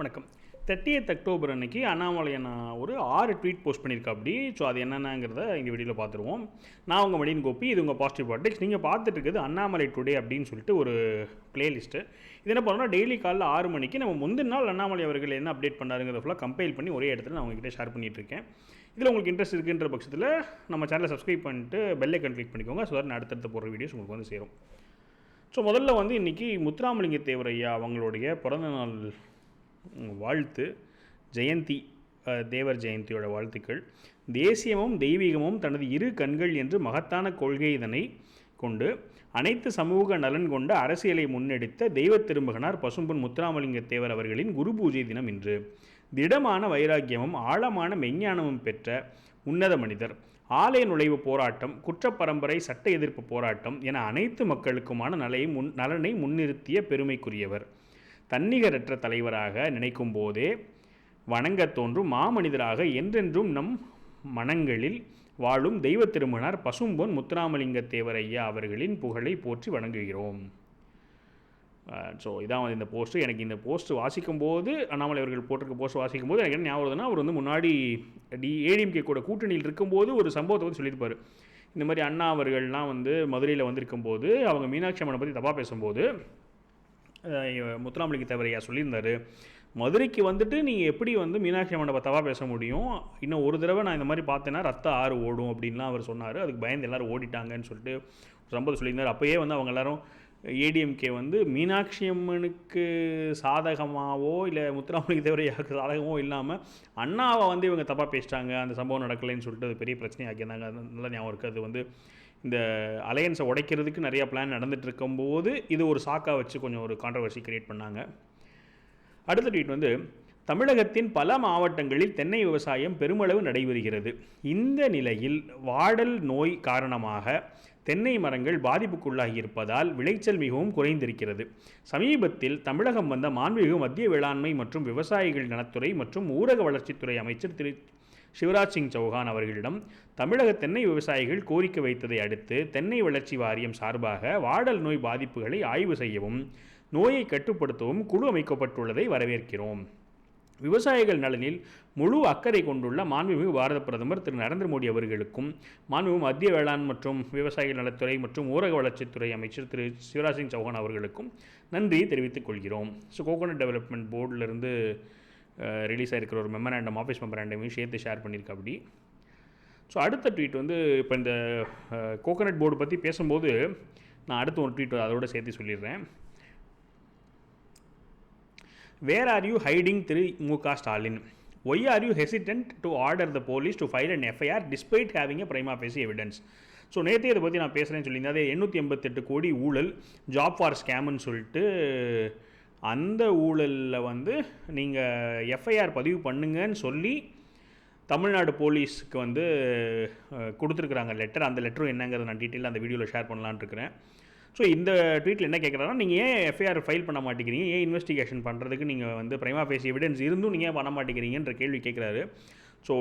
வணக்கம். Thirtieth October அன்னைக்கு அண்ணாமலை அண்ணா ஒரு ஆறு ட்வீட் போஸ்ட் பண்ணியிருக்கா அப்படி ஸோ அது என்னென்னங்கிறத இந்த வீடியோவில் பார்த்துருவோம். நான் உங்கள் மடியின் கோப்பி இது உங்கள் பாசிட்டிவ் பாலிடிக்ஸ் நீங்கள் பார்த்துட்டு இருக்குது அண்ணாமலை டுடே அப்படின்னு சொல்லிட்டு ஒரு பிளேலிஸ்ட்டு இது என்ன பண்ணோம்னா டெய்லி காலைல ஆறு மணிக்கு நம்ம முந்தின நாள் அண்ணாமலை அவர்கள் என்ன அப்டேட் பண்ணாருங்கிறத ஃபுல்லாக கம்பைல் பண்ணி ஒரே இடத்துல நான் உங்ககிட்ட ஷேர் பண்ணிகிட்ருக்கேன் இருக்கேன் இதில் உங்களுக்கு இன்ட்ரெஸ்ட் இருக்குன்ற பட்சத்தில் நம்ம சேனலை சப்ஸ்கிரைப் பண்ணிட்டு பெல் ஐக்கன் கிளிக் பண்ணிக்கோங்க. ஸோ நான் அடுத்தடுத்து போடுற வீடியோஸ் உங்களுக்கு வந்து சேரும். ஸோ முதல்ல வந்து இன்றைக்கி முத்துராமலிங்க தேவர் ஐயா அவங்களுடைய பிறந்தநாள் வாழ்த்து ஜெயந்தி தேவர் ஜெயந்தியோட வாழ்த்துக்கள். தேசியமும் தெய்வீகமும் தனது இரு கண்கள் என்று மகத்தான கொள்கை இதனை கொண்டு அனைத்து சமூக நலன் கொண்ட அரசியலை முன்னெடுத்த தெய்வ திருமகனார் பசும்பொன் முத்துராமலிங்க தேவர் அவர்களின் குரு பூஜை தினம் இன்று. திடமான வைராக்கியமும் ஆழமான மெஞ்ஞானமும் பெற்ற உன்னத மனிதர். ஆலய நுழைவு போராட்டம் குற்றப்பரம்பரை சட்ட எதிர்ப்பு போராட்டம் என அனைத்து மக்களுக்குமான நலையை முன் நலனை முன்னிறுத்திய பெருமைக்குரியவர். தன்னிகரற்ற தலைவராக நினைக்கும் போதே வணங்க தோன்றும் மாமனிதராக என்றென்றும் நம் மனங்களில் வாழும் தெய்வ திருமணார் பசும்பொன் முத்துராமலிங்க தேவர் ஐயா அவர்களின் புகழை போற்றி வணங்குகிறோம். ஸோ இதான் வந்து இந்த போஸ்ட்டு எனக்கு இந்த போஸ்ட் வாசிக்கும் போது அண்ணாமலை அவர்கள் போட்டிருக்க போஸ்ட் வாசிக்கும் போது எனக்கு என்ன ஞாபகம் அவர் வந்து முன்னாடி டி ஏடிஎம்கே கூட கூட்டணியில் இருக்கும்போது ஒரு சம்பவத்தை வந்து சொல்லியிருப்பார். இந்த மாதிரி அண்ணா அவர்கள்லாம் வந்து மதுரையில் வந்திருக்கும் போது அவங்க மீனாட்சி அம்மனை பற்றி தப்பாக பேசும்போது முத்துராமலிங்க தேவரையா சொல்லியிருந்தார். மதுரைக்கு வந்துட்டு நீங்கள் எப்படி வந்து மீனாட்சி அம்மனை தவா பேச முடியும்? இன்னும் ஒரு தடவை நான் இந்த மாதிரி பார்த்தேன்னா ரத்த ஆறு ஓடும் அப்படின்லாம் அவர் சொன்னார். அதுக்கு பயந்து எல்லாரும் ஓடிட்டாங்கன்னு சொல்லிட்டு ஒரு சொல்லியிருந்தார். அப்போயே வந்து அவங்க எல்லாரும் ஏடிஎம்கே வந்து மீனாட்சி அம்மனுக்கு சாதகமாகவோ இல்லை முத்துராமலிங்க தேவரையாவுக்கு சாதகமோ இல்லாமல் அண்ணாவை வந்து இவங்க தப்பாக பேசிட்டாங்க அந்த சம்பவம் நடக்கலைன்னு சொல்லிட்டு அது பெரிய பிரச்சனையாக்கியிருந்தாங்க. அது நல்லா ஞாபகம் இருக்குது அது வந்து இந்த அலையன்ஸை உடைக்கிறதுக்கு நிறையா பிளான் நடந்துகிட்டு இருக்கும்போது இது ஒரு சாக்காக வச்சு கொஞ்சம் ஒரு கான்ட்ரவர்சி கிரியேட் பண்ணாங்க. அடுத்த ட்வீட் வந்து தமிழகத்தின் பல மாவட்டங்களில் தென்னை விவசாயம் பெருமளவு நடைபெறுகிறது. இந்த நிலையில் வாடல் நோய் காரணமாக தென்னை மரங்கள் பாதிப்புக்குள்ளாகி இருப்பதால் விளைச்சல் மிகவும் குறைந்திருக்கிறது. சமீபத்தில் தமிழகம் வந்த மாண்புமிகு மத்திய வேளாண்மை மற்றும் விவசாயிகள் நலத்துறை மற்றும் ஊரக வளர்ச்சித்துறை அமைச்சர் திரு சிவராஜ் சிங் சௌஹான் அவர்களிடம் தமிழக தென்னை விவசாயிகள் கோரிக்கை வைத்ததை அடுத்து தென்னை வளர்ச்சி வாரியம் சார்பாக வாடல் நோய் பாதிப்புகளை ஆய்வு செய்யவும் நோயை கட்டுப்படுத்தவும் குழு அமைக்கப்பட்டுள்ளதை வரவேற்கிறோம். விவசாயிகள் நலனில் முழு அக்கறை கொண்டுள்ள மாண்புமிகு பாரத பிரதமர் திரு. நரேந்திர மோடி அவர்களுக்கும் மாண்புமிகு மத்திய வேளாண் மற்றும் விவசாயிகள் நலத்துறை மற்றும் ஊரக வளர்ச்சித்துறை அமைச்சர் திரு. சிவராஜ் சிங் சௌஹான் அவர்களுக்கும் நன்றி தெரிவித்துக் கொள்கிறோம். ஸோ கோகோனட் டெவலப்மெண்ட் போர்டிலிருந்து ரிலீஸ் ஆகிருக்கிற ஒரு மெமராண்டம் ஆஃபீஸ் மெமராண்டமையும் சேர்த்து ஷேர் பண்ணியிருக்கா அப்படி. ஸோ அடுத்த ட்வீட் வந்து இப்போ இந்த கோகோனட் போர்டு பற்றி பேசும்போது நான் அடுத்த ஒரு ட்வீட் அதோட சேர்த்து சொல்லிடுறேன். Where are you hiding Thiru M K Stalin why are you hesitant to order the police to file and FIR despite having a prima facie evidence so நேற்றே இதை பற்றி நான் பேசுகிறேன்னு சொல்லியிருந்தேன். அதே எண்ணூற்றி எண்பத்தெட்டு கோடி ஊழல் ஜாப் ஃபார் ஸ்கேம்னு சொல்லிட்டு அந்த ஊழலில் வந்து நீங்கள் எஃப்ஐஆர் பதிவு பண்ணுங்கன்னு சொல்லி தமிழ்நாடு போலீஸ்க்கு வந்து கொடுத்துருக்குறாங்க லெட்டர் அந்த லெட்டரும் என்னங்கிறத நான் டீட்டெயில் அந்த வீடியோவில் ஷேர் பண்ணலான்னு இருக்கிறேன். ஸோ இந்த ட்வீட்டில் என்ன கேட்குறாங்கன்னா நீங்கள் ஏன் எஃப்ஐஆர் ஃபைல் பண்ண மாட்டேங்கிறீங்க? ஏன் இன்வெஸ்டிகேஷன் பண்ணுறதுக்கு நீங்கள் வந்து பிரைமா ஃபேஸ் எவிடன்ஸ் இருந்தும் நீங்கள் ஏன் பண்ண மாட்டேங்கிறீங்கன்ற கேள்வி கேட்குறாரு ஸோ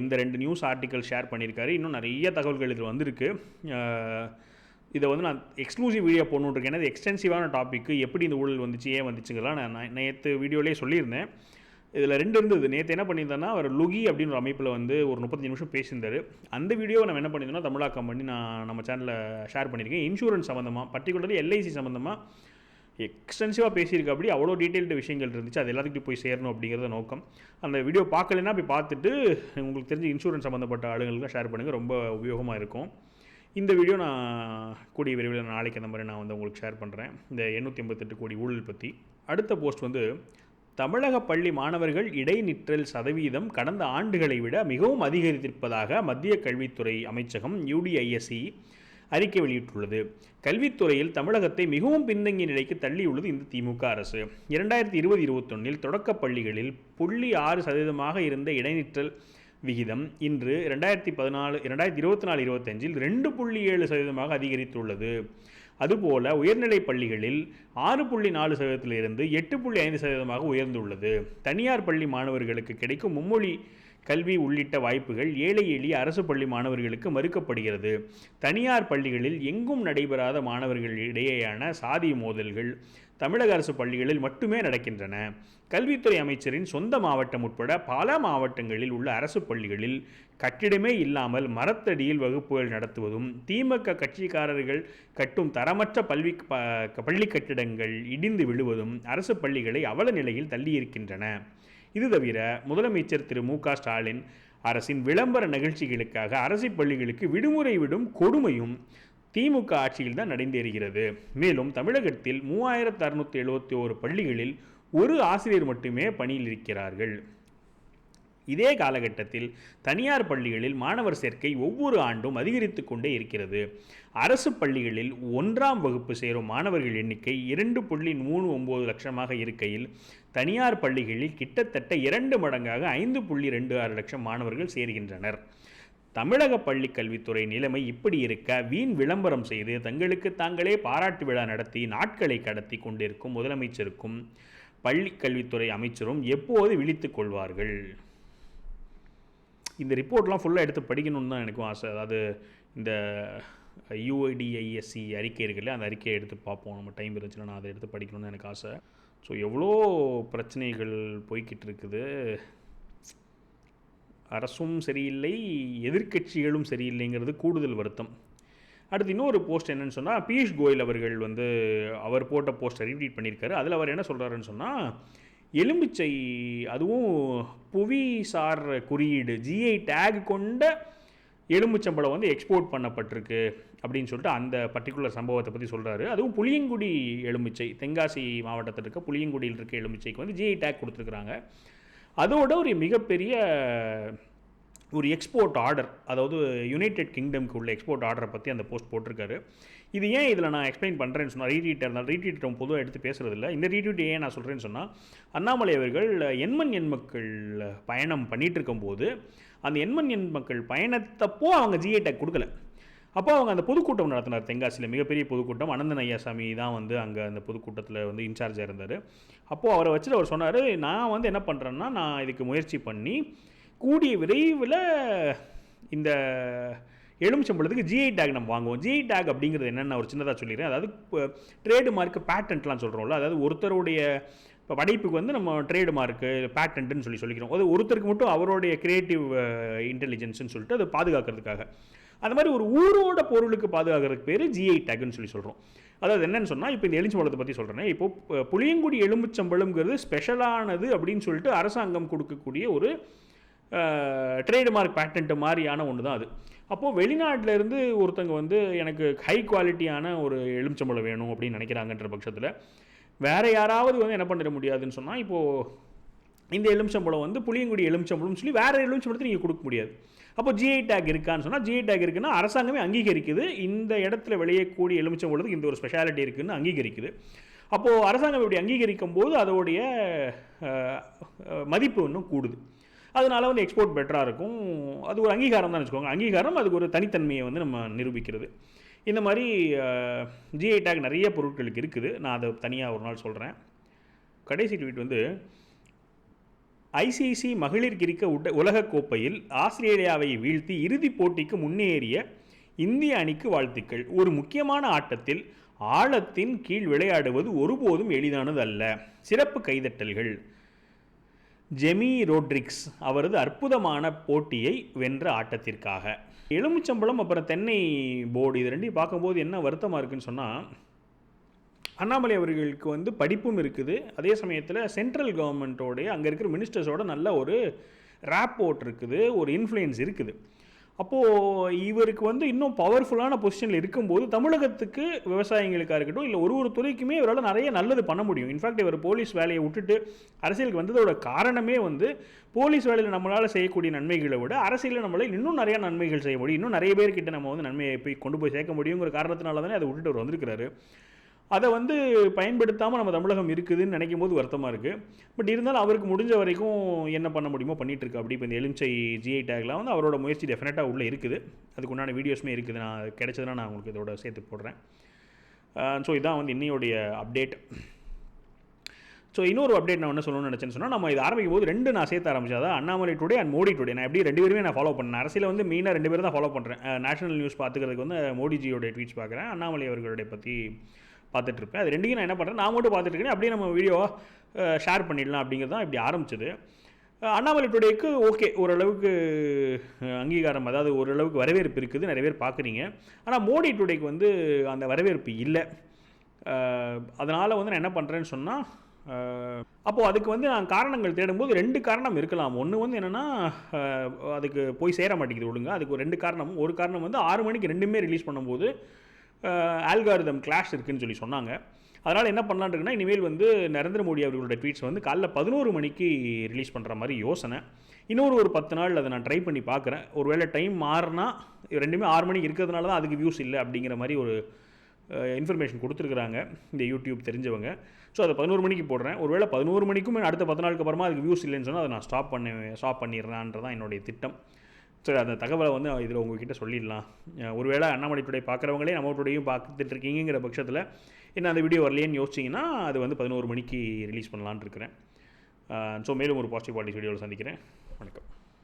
இந்த ரெண்டு நியூஸ் ஆர்டிக்கல் ஷேர் பண்ணியிருக்காரு. இன்னும் நிறைய தகவல்கள் இதில் வந்திருக்கு. இதை வந்து நான் எக்ஸ்க்ளூசிவ் வீடியோ போடணுன்றிருக்கேன். ஏன்னா இது எக்ஸ்டென்சிவான டாபிக் எப்படி இந்த ஊழல் வந்துச்சு ஏன் வந்துச்சுங்கலாம் நான் நான் நேற்று வீடியோலேயே சொல்லியிருந்தேன். இதில் ரெண்டு இருந்தது. நேற்று என்ன பண்ணியிருந்தேன்னா அவர் லுகி அப்படின்னு ஒரு அமைப்பில் வந்து ஒரு முப்பத்தஞ்சு நிமிஷம் பேசியிருந்தார். அந்த வீடியோவை நம்ம என்ன பண்ணியிருந்தோம்னா தமிழாக்கம் பண்ணி நான் நம்ம சேனலில் ஷேர் பண்ணியிருக்கேன். இன்சூரன்ஸ் சம்மந்தமாக பர்டிகுலர்லி எல்ஐசி சம்மந்தமாக எக்ஸ்டென்சிவாக பேசியிருக்க அப்படி. அவ்வளோ டீட்டெயில்டு விஷயங்கள் இருந்துச்சு. அது எல்லாத்துக்கிட்டையும் போய் சேரணும் அப்படிங்கிறத நோக்கம். அந்த வீடியோ பார்க்கலன்னா போய் பார்த்துட்டு உங்களுக்கு தெரிஞ்ச இன்சூரன்ஸ் சம்மந்தப்பட்ட ஆளுங்களுக்கு ஷேர் பண்ணுங்கள் ரொம்ப உபயோகமாக இருக்கும். இந்த வீடியோ நான் கூடிய விரைவில் நாளைக்கு அந்த மாதிரி நான் வந்து உங்களுக்கு ஷேர் பண்ணுறேன் இந்த எண்ணூற்றி எண்பத்தெட்டு கோடி ஊழல் பற்றி அடுத்த போஸ்ட் வந்து தமிழக பள்ளி மாணவர்கள் இடைநிற்றல் சதவீதம் கடந்த ஆண்டுகளை விட மிகவும் அதிகரித்திருப்பதாக மத்திய கல்வித்துறை அமைச்சகம் யூடிஐஎஸ்சி அறிக்கை வெளியிட்டுள்ளது. கல்வித்துறையில் தமிழகத்தை மிகவும் பின்தங்கிய நிலைக்கு தள்ளியுள்ளது இந்த திமுக அரசு. இரண்டாயிரத்தி இருபது இருபத்தொன்னில் தொடக்கப் பள்ளிகளில் புள்ளி ஆறு சதவீதமாக இருந்த இடைநிற்றல் விகிதம் இன்று ரெண்டாயிரத்தி பதினாலு ரெண்டாயிரத்தி இருபத்தி நாலு இருபத்தஞ்சில் ரெண்டு புள்ளி ஏழு சதவீதமாக அதிகரித்துள்ளது. அதுபோல உயர்நிலைப் பள்ளிகளில் ஆறு புள்ளி நாலு சதவீதத்திலிருந்து எட்டு புள்ளி ஐந்து சதவீதமாக உயர்ந்துள்ளது. தனியார் பள்ளி மாணவர்களுக்கு கிடைக்கும் மும்மொழி கல்வி உள்ளிட்ட வாய்ப்புகள் ஏழை எளிய அரசு பள்ளி மாணவர்களுக்கு மறுக்கப்படுகிறது. தனியார் பள்ளிகளில் எங்கும் நடைபெறாத மாணவர்கள் இடையேயான சாதி மோதல்கள் தமிழக அரசு பள்ளிகளில் மட்டுமே நடக்கின்றன. கல்வித்துறை அமைச்சரின் சொந்த மாவட்டம் உட்பட பல மாவட்டங்களில் உள்ள அரசு பள்ளிகளில் கட்டிடமே இல்லாமல் மரத்தடியில் வகுப்புகள் நடத்துவதும் திமுக கட்சிக்காரர்கள் கட்டும் தரமற்ற பல்வி ப- பள்ளி கட்டிடங்கள் இடிந்து விழுவதும் அரசு பள்ளிகளை அவல நிலையில் தள்ளியிருக்கின்றன. இது தவிர முதலமைச்சர் திரு மு க ஸ்டாலின் அரசின் விளம்பர நிகழ்ச்சிகளுக்காக அரசு பள்ளிகளுக்கு விடுமுறை விடும் கொடுமையும் திமுக ஆட்சியில் தான் நடைந்தேறுகிறது. மேலும் தமிழகத்தில் மூவாயிரத்து அறுநூற்றி எழுபத்தி ஓரு பள்ளிகளில் ஒரு ஆசிரியர் மட்டுமே பணியில் இருக்கிறார்கள். இதே காலகட்டத்தில் தனியார் பள்ளிகளில் மாணவர் சேர்க்கை ஒவ்வொரு ஆண்டும் அதிகரித்து கொண்டே இருக்கிறது. அரசு பள்ளிகளில் ஒன்றாம் வகுப்பு சேரும் மாணவர்கள் எண்ணிக்கை இரண்டு புள்ளி மூணு ஒம்பது லட்சமாக இருக்கையில் தனியார் பள்ளிகளில் கிட்டத்தட்ட இரண்டு மடங்காக ஐந்து புள்ளி ரெண்டு ஆறு லட்சம் மாணவர்கள் சேர்கின்றனர். தமிழக பள்ளி கல்வித்துறை நிலைமை இப்படி இருக்க வீண் விளம்பரம் செய்து தங்களுக்கு தாங்களே பாராட்டு விழா நடத்தி நாட்களை கடத்தி கொண்டிருக்கும் முதலமைச்சருக்கும் பள்ளி கல்வித்துறை அமைச்சரும் எப்போது விழித்துக் கொள்வார்கள்? இந்த ரிப்போர்ட்லாம் ஃபுல்லாக எடுத்து படிக்கணும்னு தான் எனக்கும் ஆசை. அதாவது இந்த யூஐடிஐஎஸ்சி அறிக்கை இருக்குல்ல அந்த அறிக்கையை எடுத்து பார்ப்போம். நம்ம டைம் இருந்துச்சுன்னா நான் அதை எடுத்து படிக்கணும்னு எனக்கு ஆசை. ஸோ எவ்வளோ பிரச்சனைகள் போய்கிட்டு இருக்குது? அரசும் சரியில்லை எதிர்க்கட்சிகளும் சரியில்லைங்கிறது கூடுதல் வருத்தம். அடுத்து இன்னொரு போஸ்ட் என்னென்னு சொன்னால் பியூஷ் கோயல் அவர்கள் வந்து அவர் போட்ட போஸ்ட்டை ரீட்வீட் பண்ணியிருக்காரு. அதில் அவர் என்ன சொல்கிறாருன்னு சொன்னால் எலும்பிச்சை அதுவும் புவிசார் குறியீடு ஜிஐ டேக் கொண்ட எலும்புச்சம்பளம் வந்து எக்ஸ்போர்ட் பண்ணப்பட்டிருக்கு அப்படின்னு சொல்லிட்டு அந்த பர்டிகுலர் சம்பவத்தை பற்றி சொல்கிறாரு அதுவும் புளியங்குடி எலுமிச்சை தென்காசி மாவட்டத்தில் இருக்க புளியங்குடியில் இருக்க எலுமிச்சைக்கு வந்து ஜிஐ டேக் கொடுத்துருக்குறாங்க. அதோட ஒரு மிகப்பெரிய ஒரு எக்ஸ்போர்ட் ஆர்டர் அதாவது யுனைடெட் கிங்டம்க்கு உள்ள எக்ஸ்போர்ட் ஆர்டரை பற்றி அந்த போஸ்ட் போட்டிருக்காரு. இது ஏன் இதில் நான் எக்ஸ்பிளைன் பண்ணுறேன்னு சொன்னால் ரீட்வீட்டர் இருந்தால் ரீட்வீட் பொதுவாக எடுத்து பேசுகிறதில்ல இந்த ரீட்வீட் ஏன் நான் சொல்கிறேன்னு சொன்னால் அண்ணாமலை அவர்கள் எண்மண் எண்மக்கள் பயணம் பண்ணிகிட்டு இருக்கும்போது அந்த எண்மண் எண் மக்கள் பயணத்தப்போ அவங்க ஜிஏ டேக் கொடுக்கல. அப்போ அவங்க அந்த பொதுக்கூட்டம் நடத்தினார் தென்காசியில் மிகப்பெரிய பொதுக்கூட்டம். அனந்தன் ஐயாசாமி தான் வந்து அங்கே அந்த பொதுக்கூட்டத்தில் வந்து இன்சார்ஜாக இருந்தார். அப்போது அவரை வச்சுட்டு அவர் சொன்னார் நான் வந்து என்ன பண்ணுறேன்னா நான் இதுக்கு முயற்சி பண்ணி கூடிய விரைவில் இந்த எலுமிச்சம்பழத்துக்கு ஜிஐ டேக் நம்ம வாங்குவோம். ஜிஐ டேக் அப்படிங்கிறது என்னென்ன? ஒரு சின்னதாக சொல்லிடுறேன். அதாவது ட்ரேடு மார்க் பேட்டன்ட்லாம் சொல்கிறோம்ல அதாவது ஒருத்தருடைய இப்போ படைப்புக்கு வந்து நம்ம ட்ரேடு மார்க்கு பேட்டன்ட்டுன்னு சொல்லி சொல்லிக்கிறோம். அது ஒருத்தருக்கு மட்டும் அவருடைய கிரியேட்டிவ் இன்டெலிஜென்ஸ்னு சொல்லிட்டு அதை பாதுகாக்கிறதுக்காக. அது மாதிரி ஒரு ஊரோட பொருளுக்கு பாதுகாக்கிறதுக்கு பேர் ஜிஐ டேக்னு சொல்லி சொல்கிறோம் அதாவது என்னென்னு சொன்னால் இப்போ இந்த எலுமிச்சம்பழத்தை பற்றி சொல்கிறேன் இப்போ புளியங்குடி எலுமிச்சம்பழம்ங்கிறது ஸ்பெஷலானது அப்படின்னு சொல்லிட்டு அரசாங்கம் கொடுக்கக்கூடிய ஒரு ட்ரேடு மார்க் பேட்டன்ட்டு மாதிரியான ஒன்று தான் அது. அப்போது வெளிநாட்டிலேருந்து ஒருத்தங்க வந்து எனக்கு ஹை குவாலிட்டியான ஒரு எலுமிச்சம்பழம் வேணும் அப்படின்னு நினைக்கிறாங்கன்ற பட்சத்தில் வேறு யாராவது வந்து என்ன பண்ணிட முடியாதுன்னு சொன்னால் இப்போது இந்த எலுமிச்சம்பழம் வந்து புளியங்குடி எலுமிச்சம்பழம்னு சொல்லி வேறு எலுமிச்சம்பழத்தை நீங்கள் கொடுக்க முடியாது. அப்போ ஜிஐ டேக் இருக்கான்னு சொன்னால் ஜிஐ டேக் இருக்குன்னா அரசாங்கமே அங்கீகரிக்குது. இந்த இடத்துல விளையக்கூடிய எலுமிச்சம்பழத்துக்கு இந்த ஒரு ஸ்பெஷாலிட்டி இருக்குதுன்னு அங்கீகரிக்குது. அப்போது அரசாங்கம் இப்படி அங்கீகரிக்கும் போது அதோடைய மதிப்பு இன்னும் கூடுது. அதனால வந்து எக்ஸ்போர்ட் பெட்டராக இருக்கும். அது ஒரு அங்கீகாரம் தான் வச்சுக்கோங்க. அங்கீகாரம் அதுக்கு ஒரு தனித்தன்மையை வந்து நம்ம நிரூபிக்கிறது. இந்த மாதிரி ஜிஐ டேக் நிறைய பொருட்களுக்கு இருக்குது. நான் அதை தனியாக ஒரு நாள் சொல்கிறேன் கடைசி ட்வீட் வந்து ஐசிசி மகளிர் கிரிக்க உட உலகக் கோப்பையில் ஆஸ்திரேலியாவை வீழ்த்தி இறுதிப் போட்டிக்கு முன்னேறிய இந்திய அணிக்கு வாழ்த்துக்கள். ஒரு முக்கியமான ஆட்டத்தில் ஆழத்தின் கீழ் விளையாடுவது ஒருபோதும் எளிதானது அல்ல சிறப்பு கைதட்டல்கள். ஜெமி ரோட்ரிக்ஸ் அவரது அற்புதமான போட்டியை வென்ற ஆட்டத்திற்காக. எலுமிச்சம்பழம் அப்புறம் தென்னை போர்டு இது ரெண்டையும் பார்க்கும்போது என்ன வருத்தமாக இருக்குன்னு சொன்னால் அண்ணாமலை அவர்களுக்கு வந்து படிப்பும் இருக்குது. அதே சமயத்தில் சென்ட்ரல் கவர்மெண்ட்டோடைய அங்கே இருக்கிற மினிஸ்டர்ஸோட நல்ல ஒரு ரேப்போர்ட் இருக்குது ஒரு இன்ஃப்ளூயன்ஸ் இருக்குது. அப்போது இவருக்கு வந்து இன்னும் பவர்ஃபுல்லான பொசிஷனில் இருக்கும்போது தமிழகத்துக்கு விவசாயிகளுக்காக இருக்கட்டும் இல்லை ஒரு ஒரு துறைக்குமே இவரால் நிறைய நல்லது பண்ண முடியும். இன்ஃபேக்ட் இவர் போலீஸ் வேலையை விட்டுட்டு அரசியலுக்கு வந்ததோட காரணமே வந்து போலீஸ் வேலையில் நம்மளால் செய்யக்கூடிய நன்மைகளை விட அரசியலில் நம்மளால் இன்னும் நிறையா நன்மைகள் செய்ய முடியும். இன்னும் நிறைய பேர்கிட்ட நம்ம வந்து நன்மையை போய் கொண்டு போய் சேர்க்க முடியுங்கிற காரணத்தினால தானே அதை விட்டுட்டு அவர் வந்திருக்கிறாரு. அதை வந்து பயன்படுத்தாமல் நம்ம தமிழகம் இருக்குதுன்னு நினைக்கும் போது வருத்தமாக இருக்குது பட் இருந்தாலும் அவருக்கு முடிஞ்ச வரைக்கும் என்ன பண்ண முடியுமோ பண்ணிகிட்ருக்கு அப்படி இப்போ இந்த எலுமிச்சை ஜிஐ டேக்லாம் வந்து அவரோட முயற்சி டெஃபினட்டாக உள்ளே இருக்குது. அதுக்கு உண்டான வீடியோஸுமே இருக்குது. நான் கிடைச்சதுன்னா நான் உங்களுக்கு இதோட சேர்த்து போடுறேன். ஸோ இதான் வந்து இன்னையோடைய அப்டேட் ஸோ இன்னொரு அப்டேட் நான் என்ன சொல்லணும்னு நினச்சேன்னு சொன்னால் நம்ம இது ஆரம்பிக்கும் போது ரெண்டு நான் சேர்த்து ஆரம்பிச்சா அதான் Annamalai today and Modi today நான் எப்படி ரெண்டு பேருமே நான் ஃபாலோ பண்ணேன். அரசியல் வந்து மெயினாக ரெண்டு பேரும் தான் ஃபாலோ பண்ணுறேன் நேஷனல் நியூஸ் பார்த்துக்கிறதுக்கு வந்து மோடிஜியோட ட்வீட்ஸ் பார்க்குறேன். அண்ணாமலை அவர்களுடைய பற்றி பார்த்துட்ருப்பேன். அது ரெண்டையும் நான் என்ன பண்ணுறேன் நான் மட்டும் பார்த்துட்டு இருக்கேன் அப்படியே நம்ம வீடியோவாக ஷேர் பண்ணிடலாம் அப்படிங்கிறது தான் இப்படி ஆரம்பிச்சது. அண்ணாமலை டுடேக்கு ஓகே ஓரளவுக்கு அங்கீகாரம் அதாவது ஓரளவுக்கு வரவேற்பு இருக்குது நிறைய பேர் பார்க்குறீங்க. ஆனால் மோடி டுடேக்கு வந்து அந்த வரவேற்பு இல்லை. அதனால் வந்து நான் என்ன பண்ணுறேன்னு சொன்னால் அப்போது அதுக்கு வந்து நான் காரணங்கள் தேடும்போது ரெண்டு காரணம் இருக்கலாம். ஒன்று வந்து என்னென்னா அதுக்கு போய் சேர மாட்டேங்குது ஒழுங்காக அதுக்கு ஒரு ரெண்டு காரணம். ஒரு காரணம் வந்து ஆறு மணிக்கு ரெண்டுமே ரிலீஸ் பண்ணும்போது ஆல்காரிதம் கிளாஷ் இருக்குதுன்னு சொல்லி சொன்னாங்க. அதனால் என்ன பண்ணலான்னு இனிமேல் வந்து நரேந்திர மோடி அவர்களோட ட்வீட்ஸ் வந்து காலைல பதினோரு மணிக்கு ரிலீஸ் பண்ணுற மாதிரி யோசனை. இன்னொரு ஒரு பத்து நாள் அதை நான் ட்ரை பண்ணி பார்க்குறேன் ஒருவேளை டைம் மாறினா ரெண்டுமே ஆறு மணிக்கு இருக்கிறதுனால தான் அதுக்கு வியூஸ் இல்லை அப்படிங்கிற மாதிரி ஒரு இன்ஃபர்மேஷன் கொடுத்துருக்குறாங்க. இந்த யூடியூப் தெரிஞ்சவங்க. ஸோ அதை பதினோரு மணிக்கு போடுறேன். ஒருவேளை பதினோரு மணிக்கும் அடுத்த பத்து நாளுக்கு அப்புறமா அதுக்கு வியூஸ் இல்லைன்னு சொன்னால் அதை நான் ஸ்டாப் பண்ண ஸ்டாப் பண்ணிடுறேன்றதான் என்னுடைய திட்டம். சரி அந்த தகவலை வந்து இதில் உங்ககிட்ட சொல்லிடலாம். ஒருவேளை அண்ணாமலை டுடே பார்க்குறவங்களே நம்ம டுடேயும் பார்த்துட்டு இருக்கீங்கிற பட்சத்தில் என்ன அந்த வீடியோ வரலையேன்னு யோசிச்சிங்கன்னா அது வந்து பதினோரு மணிக்கு ரிலீஸ் பண்ணலான்னு இருக்கிறேன். ஸோ மேலும் ஒரு பாசிட்டிவ் பாலிட்டிக்ஸ் வீடியோவில் சந்திக்கிறேன். வணக்கம்.